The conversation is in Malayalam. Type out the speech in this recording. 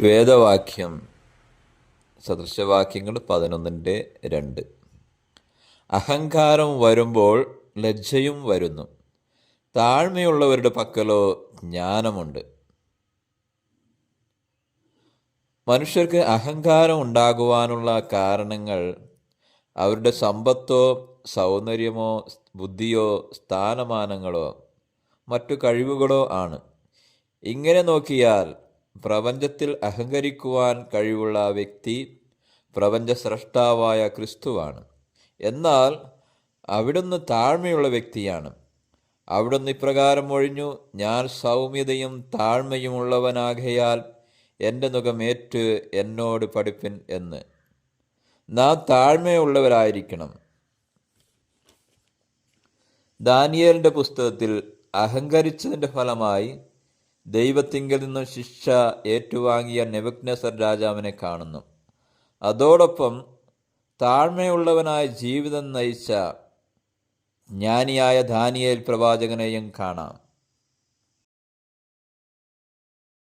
വേദവാക്യം. സദൃശവാക്യങ്ങൾ പതിനൊന്നിന്റെ രണ്ട്. അഹങ്കാരം വരുമ്പോൾ ലജ്ജയും വരുന്നു. താഴ്മയുള്ളവരുടെ പക്കലോ ജ്ഞാനമുണ്ട്. മനുഷ്യർക്ക് അഹങ്കാരം ഉണ്ടാകുവാനുള്ള കാരണങ്ങൾ അവരുടെ സമ്പത്തോ സൗന്ദര്യമോ ബുദ്ധിയോ സ്ഥാനമാനങ്ങളോ മറ്റു കഴിവുകളോ ആണ്. ഇങ്ങനെ നോക്കിയാൽ പ്രപഞ്ചത്തിൽ അഹങ്കരിക്കുവാൻ കഴിവുള്ള വ്യക്തി പ്രപഞ്ച സ്രഷ്ടാവായ ക്രിസ്തുവാണ്. എന്നാൽ അവിടുന്ന് താഴ്മയുള്ള വ്യക്തിയാണ്. അവിടുന്ന് ഇപ്രകാരം ഒഴിഞ്ഞു ഞാൻ സൗമ്യതയും താഴ്മയും ഉള്ളവനാകയാൽ എന്റെ മുഖമേറ്റ് എന്നോട് പഠിപ്പിൻ എന്ന്. നാം താഴ്മയുള്ളവരായിരിക്കണം. ദാനിയേലിന്റെ പുസ്തകത്തിൽ അഹങ്കരിച്ചതിന്റെ ഫലമായി ദൈവത്തിങ്കിൽ നിന്നും ശിക്ഷ ഏറ്റുവാങ്ങിയ നെബുക്നസർ രാജാവിനെ കാണുന്നു. അതോടൊപ്പം താഴ്മയുള്ളവനായ ജീവിതം നയിച്ച ജ്ഞാനിയായ ദാനിയേൽ പ്രവാചകനെയും കാണാം.